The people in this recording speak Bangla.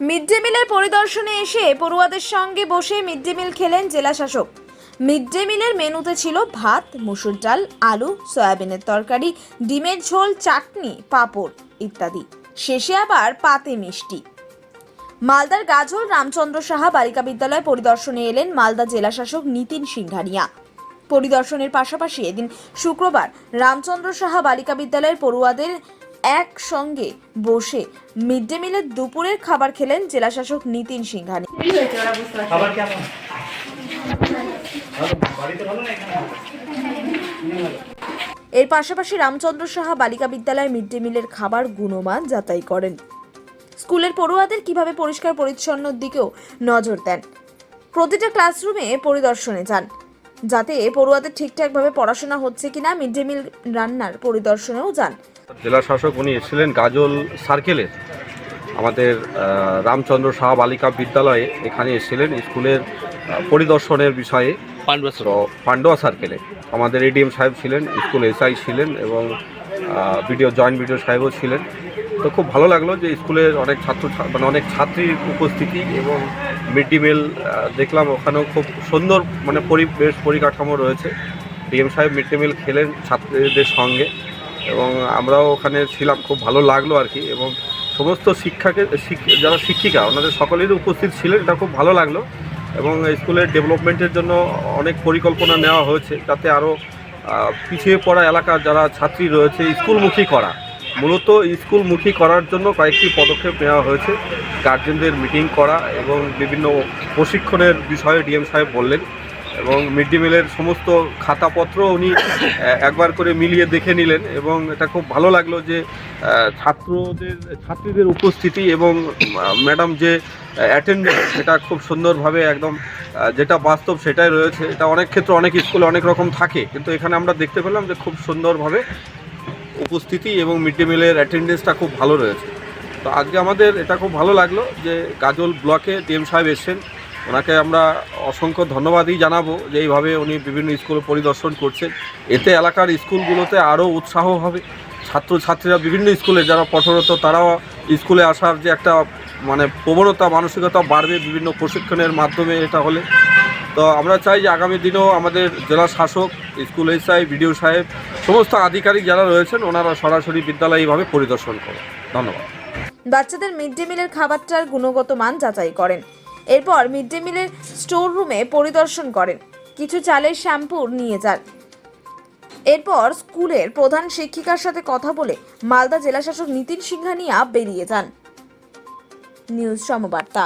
মিড ডে মিলের পরিদর্শনে এসে পড়ুয়াদের সঙ্গে বসে মিড ডে মিল খেলেন জেলা শাসক মিড ডে মিলের মেনুতে ছিল ভাত, মুসুর ডাল, আলু, সয়াবিনের তরকারি, ডিমের ঝোল, চাটনি, পাঁপড় ইত্যাদি। শেষে আবার পাতে মিষ্টি। মালদার গাজল রামচন্দ্র সাহা বালিকা বিদ্যালয় পরিদর্শনে এলেন মালদা জেলা শাসক নিতিন সিংহানিয়া পরিদর্শনের পাশাপাশি এদিন শুক্রবার রামচন্দ্র সাহা বালিকা বিদ্যালয়ের পড়ুয়াদের একসঙ্গে বসে মিড ডে মিলের দুপুরের খাবার খেলেন জেলা শাসক নিতিন সিংহানি খাবার কেমন? বাড়িতে ভালো না এখানে? এর পাশাপাশি রামচন্দ্র সাহা বালিকা বিদ্যালয় মিড ডে মিলের খাবার গুণমান যাচাই করেন। স্কুলের পড়ুয়াদের কীভাবে পরিষ্কার পরিচ্ছন্নর দিকেও নজর দেন। প্রতিটা ক্লাসরুমে পরিদর্শনে যান যাতে পড়ুয়াদের ঠিকঠাকভাবে পড়াশোনা হচ্ছে কিনা মিড ডে মিল রান্নার পরিদর্শনেও যান। জেলা শাসক উনি এসেছিলেন গাজল সার্কেলের আমাদের রামচন্দ্র সাহা বালিকা বিদ্যালয়ে এখানে এসেছিলেন স্কুলের পরিদর্শনের বিষয়ে। পান্ডুয়া সার্কেলে। আমাদের এডিএম সাহেব ছিলেন স্কুল এসআই ছিলেন এবং বিডিও জয়েন্ট বিডিও সাহেবও ছিলেন। তো খুব ভালো লাগল যে স্কুলের অনেক ছাত্র মানে অনেক ছাত্রীর উপস্থিতি এবং মিড ডে মিল দেখলাম ওখানেও খুব সুন্দর মানে পরিবেশ পরিকাঠামো রয়েছে। ডিএম সাহেব মিড ডে মিল খেলেন ছাত্রীদের সঙ্গে। এবং আমরাও ওখানে ছিলাম, খুব ভালো লাগল আর কি। এবং সমস্ত শিক্ষাকে শিক- যারা শিক্ষিকা, ওনাদের সকলেরই উপস্থিত ছিলেন, এটা খুব ভালো লাগল। এবং স্কুলের ডেভেলপমেন্টের জন্য অনেক পরিকল্পনা নেওয়া হয়েছে, যাতে আরও পিছিয়ে পড়া এলাকার যারা ছাত্রী রয়েছে, স্কুলমুখী করা। মূলত স্কুলমুখী করার জন্য কয়েকটি পদক্ষেপ নেওয়া হয়েছে। গার্জেনদের মিটিং করা এবং বিভিন্ন প্রশিক্ষণের বিষয়ে ডিএম সাহেব বললেন। এবং মিড ডে মিলের সমস্ত খাতাপত্র উনি একবার করে মিলিয়ে দেখে নিলেন এবং এটা খুব ভালো লাগল যে ছাত্রদের, ছাত্রীদের উপস্থিতি এবং ম্যাডাম যে অ্যাটেন্ডেন্স সেটা খুব সুন্দরভাবে একদম যেটা বাস্তব সেটাই রয়েছে। এটা অনেক ক্ষেত্রে অনেক স্কুলে অনেক রকম থাকে, কিন্তু এখানে আমরা দেখতে পেলাম যে খুব সুন্দরভাবে উপস্থিতি এবং মিড ডে মিলের অ্যাটেন্ডেন্সটা খুব ভালো রয়েছে। তো আজকে আমাদের এটা খুব ভালো লাগল যে, গাজল ব্লকে ডিএম সাহেব এসছেন। ওনাকে আমরা অসংখ্য ধন্যবাদই জানাব যে এইভাবে উনি বিভিন্ন স্কুল পরিদর্শন করছেন। এতে এলাকার স্কুলগুলোতে আরও উৎসাহ হবে। ছাত্রছাত্রীরা বিভিন্ন স্কুলে যারা পঠরত তারাও স্কুলে আসার যে একটা মানে প্রবণতা, মানসিকতা বাড়বে বিভিন্ন প্রশিক্ষণের মাধ্যমে এটা হলে। তো আমরা চাই যে আগামী দিনেও আমাদের জেলা শাসক, স্কুল এসআই বিডিও সাহেব, সমস্ত আধিকারিক যারা রয়েছেন, ওনারা সরাসরি বিদ্যালয় এইভাবে পরিদর্শন করে ধন্যবাদ। বাচ্চাদের মিড ডে মিলের খাবারটার গুণগত মান যাচাই করেন। এরপর মিড ডে মিলের স্টোর রুমে পরিদর্শন করেন। কিছু চালের শ্যাম্পু নিয়ে যান। এরপর স্কুলের প্রধান শিক্ষিকার সাথে কথা বলে মালদা জেলাশাসক নিতিন সিংহানিয়া বেরিয়ে যান। নিউজ সমবার্তা।